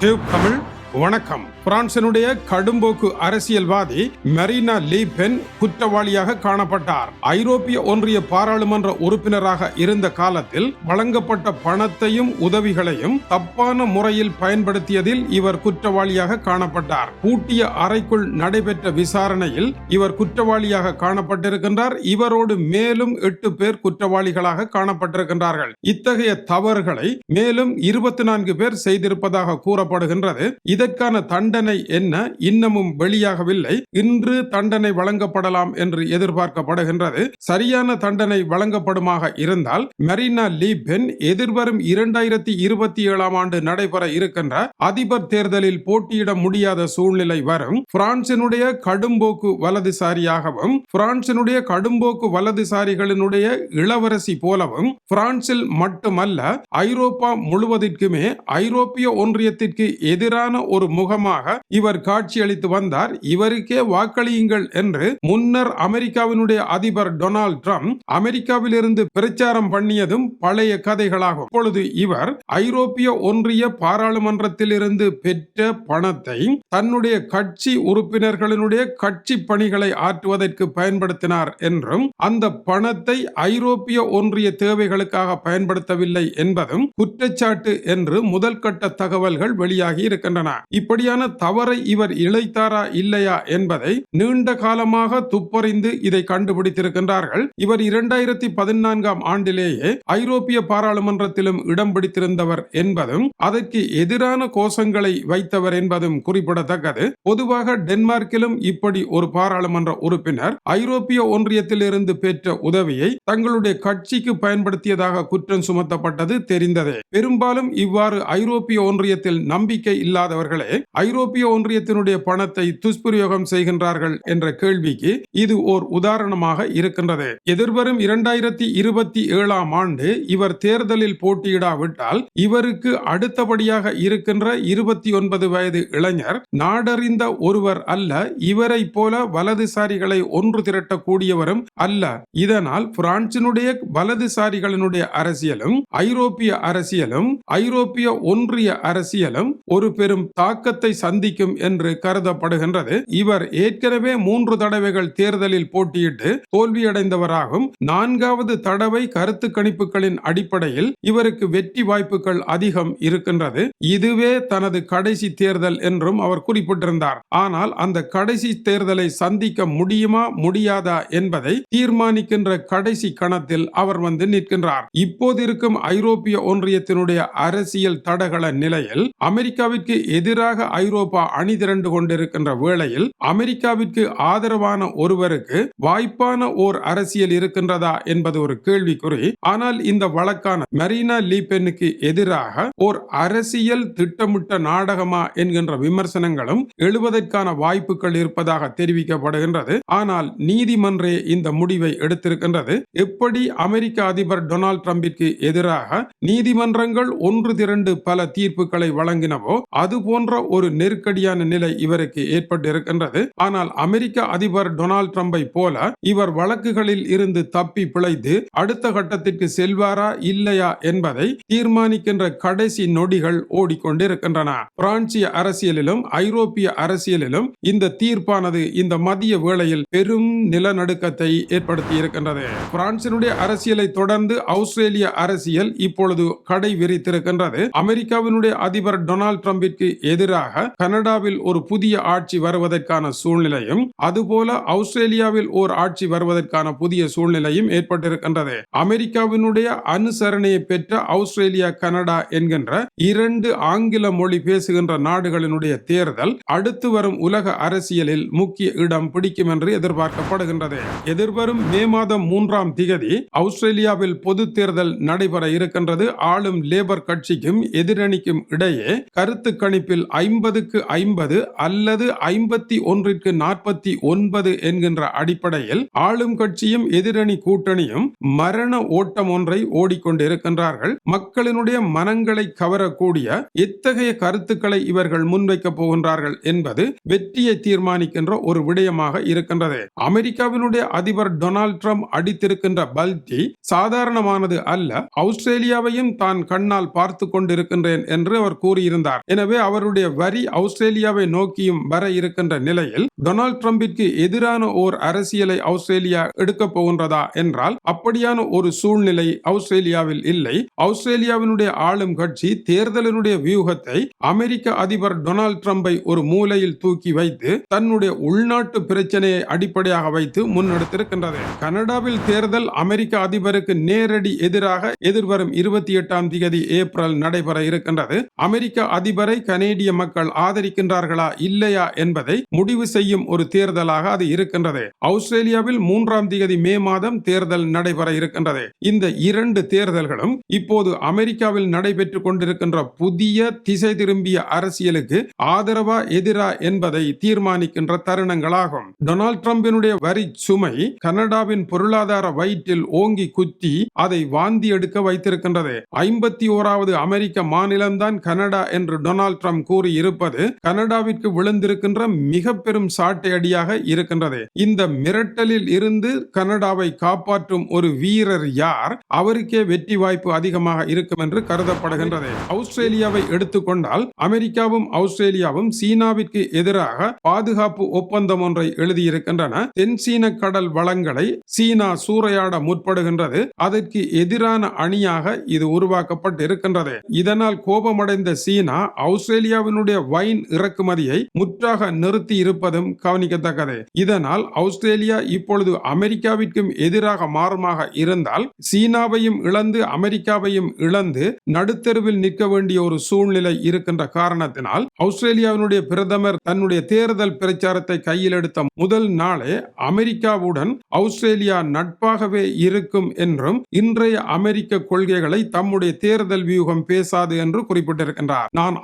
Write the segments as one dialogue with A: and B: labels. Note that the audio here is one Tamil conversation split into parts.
A: டியூப் தமிழ் வணக்கம். பிரான்சனுடைய கடும்போக்கு அரசியல்வாதி மெரினா லீ பென் குற்றவாளியாக காணப்பட்டார். ஐரோப்பிய ஒன்றிய பாராளுமன்ற உறுப்பினராக இருந்த காலத்தில் வழங்கப்பட்ட பணத்தையும் உதவிகளையும் தப்பான முறையில் பயன்படுத்தியதில் இவர் குற்றவாளியாக காணப்பட்டார். பூட்டிய அறைக்குள் நடைபெற்ற விசாரணையில் இவர் குற்றவாளியாக காணப்பட்டிருக்கின்றார். இவரோடு மேலும் எட்டு பேர் குற்றவாளிகளாக காணப்பட்டிருக்கின்றார்கள். இத்தகைய தவறுகளை மேலும் இருபத்தி நான்கு பேர் செய்திருப்பதாக கூறப்படுகின்றது. இதற்கான தண்டனை என்ன? இன்னமும் வெளியாகவில்லை. இன்று தண்டனை வழங்கப்படலாம் என்று எதிர்பார்க்கப்படுகின்றது. சரியான தண்டனை வழங்கப்படுமாக இருந்தால் மெரினா லீ பென் எதிர்வரும் இரண்டாயிரத்தி இருபத்தி ஏழாம் ஆண்டு நடைபெற இருக்கின்ற அதிபர் தேர்தலில் போட்டியிட முடியாத சூழ்நிலை வரும். பிரான்சினுடைய கடும்போக்கு வலதுசாரியாகவும் பிரான்சினுடைய கடும்போக்கு வலதுசாரிகளினுடைய இளவரசி போலவும் பிரான்சில் மட்டுமல்ல ஐரோப்பா முழுவதற்குமே ஐரோப்பிய ஒன்றியத்திற்கு எதிரான ஒரு முகமாக இவர் காட்சியளித்து வந்தார். இவருக்கே வாக்களியுங்கள் என்று முன்னர் அமெரிக்காவினுடைய அதிபர் டொனால்ட் ட்ரம்ப் அமெரிக்காவிலிருந்து பிரச்சாரம் பண்ணியதும் பழைய கதைகளாகும். இப்பொழுது இவர் ஐரோப்பிய ஒன்றிய பாராளுமன்றத்தில் இருந்து பெற்ற பணத்தை தன்னுடைய கட்சி உறுப்பினர்களினுடைய கட்சி பணிகளை ஆற்றுவதற்கு பயன்படுத்தினார் என்றும் அந்த பணத்தை ஐரோப்பிய ஒன்றிய தேவைகளுக்காக பயன்படுத்தவில்லை என்பதும் குற்றச்சாட்டு என்று முதல் கட்ட தகவல்கள் வெளியாகி இருக்கின்றன. இப்படியான தவறை இவர் இழைத்தாரா இல்லையா என்பதை நீண்ட காலமாக துப்பறிந்து இதை கண்டுபிடித்திருக்கின்றார்கள். இவர் இரண்டாயிரத்தி பதினான்காம் ஆண்டிலேயே ஐரோப்பிய பாராளுமன்றத்திலும் இடம் பிடித்திருந்தவர் என்பதும் அதற்கு எதிரான கோஷங்களை வைத்தவர் என்பதும் குறிப்பிடத்தக்கது. பொதுவாக டென்மார்க்கிலும் இப்படி ஒரு பாராளுமன்ற உறுப்பினர் ஐரோப்பிய ஒன்றியத்திலிருந்து பெற்ற உதவியை தங்களுடைய கட்சிக்கு பயன்படுத்தியதாக குற்றம் சுமத்தப்பட்டது தெரிந்ததே. பெரும்பாலும் இவ்வாறு ஐரோப்பிய ஒன்றியத்தில் நம்பிக்கை இல்லாதவர் அவர்களே ஐரோப்பிய ஒன்றியத்தினுடைய பணத்தை துஷ்பிரயோகம் செய்கின்றார்கள் என்ற கேள்விக்கு இது ஓர் உதாரணமாக இருக்கின்றது. எதிர்வரும் இரண்டாயிரத்தி இருபத்தி ஏழாம் ஆண்டு இவர் தேர்தலில் போட்டியிடாவிட்டால் இவருக்கு அடுத்தபடியாக இருக்கின்ற இருபத்தி ஒன்பது வயது இளைஞர் நாடறிந்த ஒருவர் அல்ல இவரை போல வலதுசாரிகளை ஒன்று திரட்டக்கூடியவரும் அல்ல. இதனால் பிரான்சினுடைய வலதுசாரிகளினுடைய அரசியலும் ஐரோப்பிய அரசியலும் ஐரோப்பிய ஒன்றிய அரசியலும் ஒரு பெரும் தாக்கத்தை சந்திக்கும் என்று கருதப்படுகின்றது. இவர் ஏற்கனவே மூன்று தடவைகள் தேர்தலில் போட்டியிட்டு தோல்வியடைந்தவராகும். நான்காவது தடவை கருத்து கணிப்புகளின் அடிப்படையில் இவருக்கு வெற்றி வாய்ப்புகள் அதிகம் இருக்கின்றது. இதுவே தனது கடைசி தேர்தல் என்றும் அவர் குறிப்பிட்டிருந்தார். ஆனால் அந்த கடைசி தேர்தலை சந்திக்க முடியுமா முடியாதா என்பதை தீர்மானிக்கின்ற கடைசி கணத்தில் அவர் வந்து நிற்கின்றார். இப்போது இருக்கும் ஐரோப்பிய ஒன்றியத்தினுடைய அரசியல் தடகள நிலையில் அமெரிக்காவிற்கு எதிர் எதிராக ஐரோப்பா அணி திரண்டு கொண்டிருக்கின்ற வேளையில் அமெரிக்காவிற்கு ஆதரவான ஒருவருக்கு வாய்ப்பான ஓர் அரசியல் இருக்கின்றதா என்பது ஒரு கேள்விக்குறி. ஆனால் இந்த வழக்கான மெரினா லீபெனுக்கு எதிராக ஓர் அரசியல் திட்டமிட்ட நாடகமா என்கின்ற விமர்சனங்களும் எழுவதற்கான வாய்ப்புகள் இருப்பதாக தெரிவிக்கப்படுகின்றது. ஆனால் நீதிமன்றே இந்த முடிவை எடுத்திருக்கின்றது. எப்படி அமெரிக்க அதிபர் டொனால்ட் ட்ரம்பிற்கு எதிராக நீதிமன்றங்கள் ஒன்று திரண்டு பல தீர்ப்புகளை வழங்கினவோ அதுபோல் போன்ற ஒரு நெருக்கடியான நிலை இவருக்கு ஏற்பட்டு இருக்கின்றது ஆனால் அமெரிக்க அதிபர் டொனால்ட் ட்ரம்பை போல இவர் வழக்குகளில் இருந்து தப்பி பிழைத்து அடுத்த கட்டத்திற்கு செல்வாரா இல்லையா என்பதை தீர்மானிக்கின்ற கடைசி நொடிகள் ஓடிக்கொண்டிருக்கின்றன. பிரான்சிய அரசியலிலும் ஐரோப்பிய அரசியலிலும் இந்த தீர்ப்பானது இந்த மதிய வேளையில் பெரும் நிலநடுக்கத்தை ஏற்படுத்தி இருக்கின்றது பிரான்சினுடைய அரசியலை தொடர்ந்து ஆஸ்திரேலிய அரசியல் இப்பொழுது கடை விரித்திருக்கின்றது அமெரிக்காவினுடைய அதிபர் டொனால்ட் ட்ரம்பிற்கு எதிராக கனடாவில் ஒரு புதிய ஆட்சி வருவதற்கான சூழ்நிலையும் அதுபோல ஆஸ்திரேலியாவில் ஓர் ஆட்சி வருவதற்கான புதிய சூழ்நிலையும் ஏற்பட்டிருக்கின்றது. அமெரிக்காவினுடைய அனுசரணையை பெற்ற ஆஸ்திரேலியா கனடா என்கின்ற இரண்டு ஆங்கில மொழி பேசுகின்ற நாடுகளினுடைய தேர்தல் அடுத்து வரும் உலக அரசியலில் முக்கிய இடம் பிடிக்கும் என்று எதிர்பார்க்கப்படுகின்றது. எதிர்வரும் மே மாதம் மூன்றாம் திகதி ஆஸ்திரேலியாவில் பொது தேர்தல் நடைபெற இருக்கின்றது. ஆளும் லேபர் கட்சிக்கும் எதிரணிக்கும் இடையே கருத்து கணிப்பு தலைப்பில் ஐம்பதுக்கு ஐம்பது அல்லது ஐம்பத்தி ஒன்றிற்கு நாற்பத்தி ஒன்பது என்கின்ற அடிப்படையில் ஆளும் கட்சியும் எதிரணி கூட்டணியும் மரண ஓட்டம் ஒன்றை ஓடிக்கொண்டிருக்கின்றார்கள். மக்களினுடைய மனங்களை கவரக்கூடிய எத்தகைய கருத்துக்களை இவர்கள் முன்வைக்கப் போகின்றார்கள் என்பது வெற்றியை தீர்மானிக்கின்ற ஒரு விடயமாக இருக்கின்றது. அமெரிக்காவினுடைய அதிபர் டொனால்ட் ட்ரம்ப் அடித்திருக்கின்ற பல்தி சாதாரணமானது அல்ல ஆஸ்திரேலியாவையும் தான் கண்ணால் பார்த்து கொண்டிருக்கின்றேன் என்று அவர் கூறியிருந்தார். எனவே அவர் அவருடைய வரி ஆஸ்திரேலியாவை நோக்கியும் வர இருக்கின்ற நிலையில் டொனால்ட் ட்ரம்பிற்கு எதிரான ஓர் அரசியலை ஆஸ்திரேலியா எடுக்க போகின்றதா என்றால் அப்படியான ஒரு சூழ்நிலை ஆஸ்திரேலியாவில் இல்லை. ஆஸ்திரேலியாவினுடைய ஆளும் கட்சி தேர்தலினுடைய வியூகத்தை அமெரிக்க அதிபர் டொனால்ட் ட்ரம்பை ஒரு மூலையில் தூக்கி வைத்து தன்னுடைய உள்நாட்டு பிரச்சனையை அடிப்படையாக வைத்து முன்னெடுத்திருக்கின்றது. கனடாவில் தேர்தல் அமெரிக்க அதிபருக்கு நேரடி எதிராக எதிர்வரும் இருபத்தி எட்டாம் தேதி ஏப்ரல் நடைபெற இருக்கின்றது. அமெரிக்க அதிபரை கனேடிய மக்கள் ஆதரிக்கின்றார்களா இல்லையா என்பதை முடிவு செய்யும் ஒரு தேர்தலாக அது இருக்கின்றது. ஆஸ்திரேலியாவில் மூன்றாம் தேதி மே மாதம் தேர்தல் நடைபெற இருக்கின்றது. இந்த இரண்டு தேர்தல்களும் இப்போது அமெரிக்காவில் நடைபெற்றுக் கொண்டிருக்கின்ற புதிய திசை திரும்பிய அரசியலுக்கு ஆதரவா எதிரா என்பதை தீர்மானிக்கின்ற தருணங்களாகும். டொனால்ட் டிரம்பினுடைய வரி சுமை கனடாவின் பொருளாதார வயிற்றில் ஓங்கி குத்தி அதை வாந்தி எடுக்க வைத்திருக்கின்றது. ஐம்பத்தி ஓராவது அமெரிக்க மாநிலம்தான் கனடா என்று டொனால்ட் ட்ரம்ப் கூறி இருப்பது கனடாவிற்கு விழுந்திருக்கின்ற மிக பெரும் சாட்டை அடியாக இருக்கின்றது. இந்த மிரட்டலில் இருந்து கனடாவை காப்பாற்றும் ஒரு வீரர் யார்? அவருக்கே வெற்றி வாய்ப்பு அதிகமாக இருக்கும் என்று கருதப்படுகின்றது. ஆஸ்திரேலியாவை எடுத்துக்கொண்டால் அமெரிக்காவும் ஆஸ்திரேலியாவும் சீனாவிற்கு எதிராக பாதுகாப்பு ஒப்பந்தம் ஒன்றை எழுதியிருக்கின்றன. தென் சீன கடல் வளங்களை சீனா சூறையாட முற்படுகின்றது. அதற்கு எதிரான அணியாக இது உருவாக்கப்பட்டு இருக்கின்றது இதனால் கோபமடைந்த சீனா ஆஸ்திரேலியாவினுடைய வைன் இறக்குமதியை முற்றாக நிறுத்தி இருப்பதும் கவனிக்கத்தக்கது. இதனால் ஆஸ்திரேலியா இப்பொழுது அமெரிக்காவிற்கும் எதிராக மாறுமாக இருந்தால் சீனாவையும் இழந்து அமெரிக்காவையும் இழந்து நடுத்தெருவில் நிற்க வேண்டிய ஒரு சூழ்நிலை இருக்கின்ற காரணத்தினால் ஆஸ்திரேலியாவினுடைய பிரதமர் தன்னுடைய தேர்தல் பிரச்சாரத்தை கையில் எடுத்த முதல் நாளே அமெரிக்காவுடன் ஆஸ்திரேலியா நட்பாகவே இருக்கும் என்றும் இன்றைய அமெரிக்க கொள்கைகளை தம்முடைய தேர்தல் வியூகம் பேசாது என்று குறிப்பிட்டிருக்கின்றார். நான்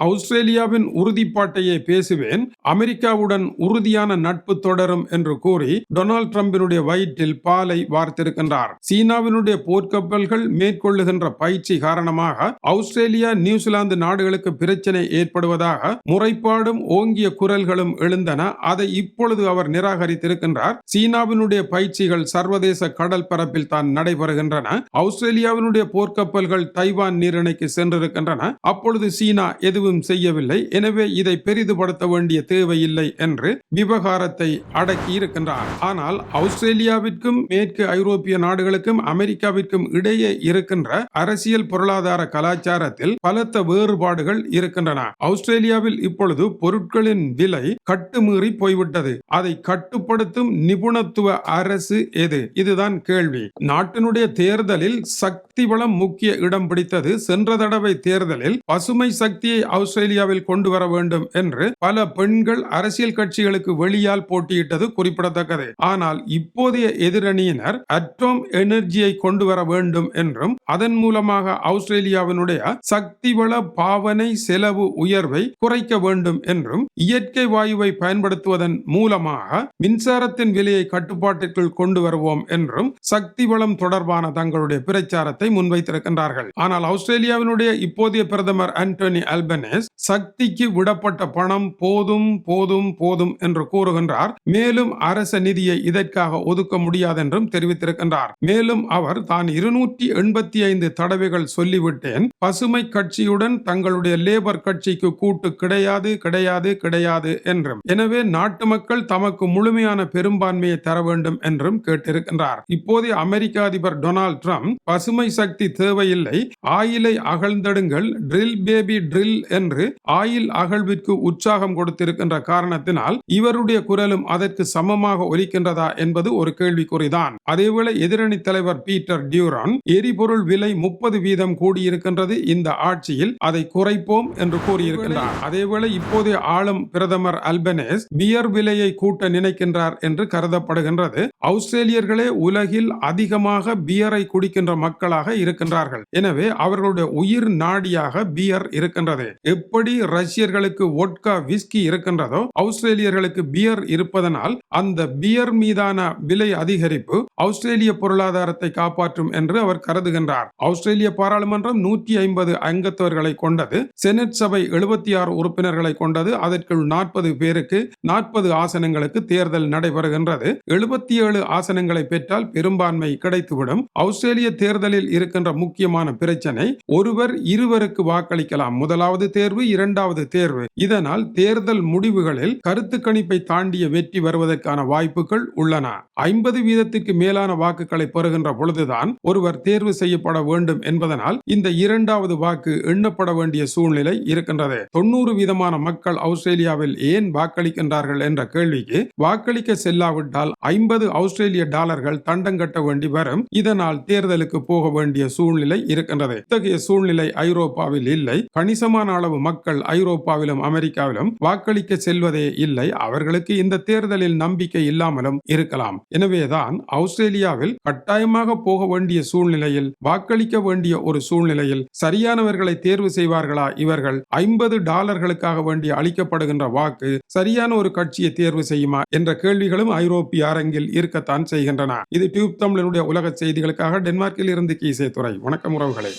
A: இந்தியாவின் உறுதிப்பாட்டையே பேசுவேன் அமெரிக்காவுடன் உறுதியான நட்பு தொடரும் என்று கூறி டொனால்ட் ட்ரம்பினுடைய வயிற்றில் பாலை வார்த்திருக்கின்றார். சீனாவினுடைய போர்க்கப்பல்கள் மேற்கொள்ளுகின்ற பயிற்சி காரணமாக ஆஸ்திரேலியா நியூசிலாந்து நாடுகளுக்கு பிரச்சனை ஏற்படுவதாக முறைப்பாடும் ஓங்கிய குரல்களும் எழுந்தன. அதை இப்பொழுது அவர் நிராகரித்திருக்கின்றார். சீனாவினுடைய பயிற்சிகள் சர்வதேச கடல் பரப்பில் தான் நடைபெறுகின்றன. ஆஸ்திரேலியாவினுடைய போர்க்கப்பல்கள் தைவான் நீரிணைக்கு சென்றிருக்கின்றன. அப்பொழுது சீனா எதுவும் செய்யவில்லை. எனவே இதை பெரிதுபடுத்த வேண்டிய தேவையில்லை என்று விவகாரத்தை அடக்கி இருக்கின்றார் ஆனால் ஆஸ்திரேலியாவிற்கும் மேற்கு ஐரோப்பிய நாடுகளுக்கும் அமெரிக்காவிற்கும் இடையே இருக்கின்ற அரசியல் பொருளாதார கலாச்சாரத்தில் பலத்த வேறுபாடுகள் இருக்கின்றன. ஆஸ்திரேலியாவில் இப்பொழுது பொருட்களின் விலை கட்டுமீறி போய்விட்டது. அதை கட்டுப்படுத்தும் நிபுணத்துவ அரசு எது? இதுதான் கேள்வி. நாட்டினுடைய தேர்தலில் சக்தி வளம் முக்கிய இடம் பிடித்தது சென்ற தடவை தேர்தலில் பசுமை சக்தியை ஆஸ்திரேலியாவில் கொண்டு வர வேண்டும் என்று பல பெண்கள் அரசியல் கட்சிகளுக்கு வெளியால் போட்டியிட்டது குறிப்பிடத்தக்கது. ஆனால் இப்போதைய எதிரணியினர் அட்டோம் எனர்ஜியை கொண்டு வர வேண்டும் என்றும் அதன் மூலமாக ஆஸ்திரேலியாவினுடைய சக்திவள பாவனை செலவு உயர்வை குறைக்க வேண்டும் என்றும் இயற்கை வாயுவை பயன்படுத்துவதன் மூலமாக மின்சாரத்தின் விலையை கட்டுப்பாட்டிற்குள் கொண்டு வருவோம் என்றும் சக்தி வளம் தொடர்பான தங்களுடைய பிரச்சாரத்தை முன்வைத்திருக்கின்றார்கள். ஆனால் ஆஸ்திரேலியாவினுடைய இப்போதைய பிரதமர் ஆண்டனி அல்பனேஸ் சக்திக்கு விடப்பட்ட பணம் போதும் போதும் போதும் என்று கூறுகின்றார். மேலும் அரச நிதியை இதற்காக ஒதுக்க முடியாது என்றும் தெரிவித்திருக்கின்றார். மேலும் அவர் தான் இருநூற்றி எண்பத்தி ஐந்து தடவைகள் சொல்லிவிட்டேன். பசுமை கட்சியுடன் தங்களுடைய லேபர் கட்சிக்கு கூட்டு கிடையாது கிடையாது கிடையாது என்றும். எனவே நாட்டு மக்கள் தமக்கு முழுமையான பெரும்பான்மையை தர வேண்டும் என்றும் கேட்டிருக்கின்றார். இப்போதைய அமெரிக்க அதிபர் டொனால்ட் ட்ரம்ப் பசுமை சக்தி தேவையில்லை. ஆயிலை அகழ்ந்தெடுங்கள். ட்ரில் பேபி ட்ரில் என்று ஆயில் அகழ்விற்கு உற்சாகம் கொடுத்திருக்கின்ற காரணத்தினால் இவருடைய குரலும் அதற்கு சமமாக ஒலிக்கின்றதா என்பது ஒரு கேள்விக்குறிதான். அதேவேளை எதிரணி தலைவர் பீட்டர் டியூரான் எரிபொருள் விலை முப்பது வீதம் கூடியிருக்கின்றது. இந்த ஆட்சியில் அதை குறைப்போம் என்று கூறியிருக்கின்றார். அதேவேளை இப்போதைய ஆளும் பிரதமர் அல்பனேஸ் பியர் விலையை கூட்ட நினைக்கின்றார் என்று கருதப்படுகின்றது. ஆஸ்திரேலியர்களே உலகில் அதிகமாக பியரை குடிக்கின்ற மக்களாக இருக்கின்றார்கள். எனவே அவர்களுடைய உயிர் நாடியாக பியர் இருக்கின்றது. எப்படி எப்படி ரஷ்யர்களுக்கு ஒட்கா விஸ்கி இருக்கின்றதோ ஆஸ்திரேலியர்களுக்கு பியர் இருப்பதனால் அந்த பியர் மீதான விலை அதிகரிப்பு ஆஸ்திரேலிய பொருளாதாரத்தை காப்பாற்றும் என்று அவர் கருதுகின்றார். ஆஸ்திரேலிய பாராளுமன்றம் நூற்றி ஐம்பது அங்கத்தவர்களை கொண்டது செனட் சபை எழுபத்தி ஆறு உறுப்பினர்களை கொண்டது அதற்குள் நாற்பது பேருக்கு நாற்பது ஆசனங்களுக்கு தேர்தல் நடைபெறுகின்றது. எழுபத்தி ஏழு ஆசனங்களை பெற்றால் பெரும்பான்மை கிடைத்துவிடும். ஆஸ்திரேலிய தேர்தலில் இருக்கின்ற முக்கியமான பிரச்சனை ஒருவர் இருவருக்கு வாக்களிக்கலாம். முதலாவது தேர்வு இரண்டாவது தேர்வு. இதனால் தேர்தல் முடிவுகளில் கருத்து கணிப்பை தாண்டிய வெற்றி வருவதற்கான வாய்ப்புகள் உள்ளன. ஐம்பது வீதத்துக்கு மேலான வாக்குகளை பெறுகின்ற பொழுதுதான் ஒருவர் தேர்வு செய்யப்பட வேண்டும் என்பதனால் இந்த இரண்டாவது வாக்கு எண்ணப்பட வேண்டிய சூழ்நிலை இருக்கின்றது. தொண்ணூறு வீதமான மக்கள் ஆஸ்திரேலியாவில் ஏன் வாக்களிக்கின்றார்கள் என்ற கேள்விக்கு வாக்களிக்க செல்லாவிட்டால் ஐம்பது ஆஸ்திரேலிய டாலர்கள் தண்டம் கட்ட வேண்டி வரும். இதனால் தேர்தலுக்கு போக வேண்டிய சூழ்நிலை இருக்கின்றது. இத்தகைய சூழ்நிலை ஐரோப்பாவில் இல்லை. கணிசமான அளவு மக்கள் ஐரோப்பாவிலும் அமெரிக்காவிலும் வாக்களிக்க செல்வதே இல்லை. அவர்களுக்கு இந்த தேர்தலில் நம்பிக்கை இல்லாமலும் இருக்கலாம். எனவேதான் ஆஸ்திரேலியாவில் கட்டாயமாக போக வேண்டிய சூழ்நிலையில் வாக்களிக்க வேண்டிய ஒரு சூழ்நிலையில் சரியானவர்களை தேர்வு செய்வார்களா? இவர்கள் ஐம்பது டாலர்களுக்காக வேண்டிய அளிக்கப்படுகின்ற வாக்கு சரியான ஒரு கட்சியை தேர்வு செய்யுமா? என்ற கேள்விகளும் ஐரோப்பிய அரங்கில் இருக்கத்தான் செய்கின்றன. இது டியூப் தமிழனுடைய உலக செய்திகளுக்காக டென்மார்க்கில் இருந்து கீசே துறை வணக்கம் உறவுகளே.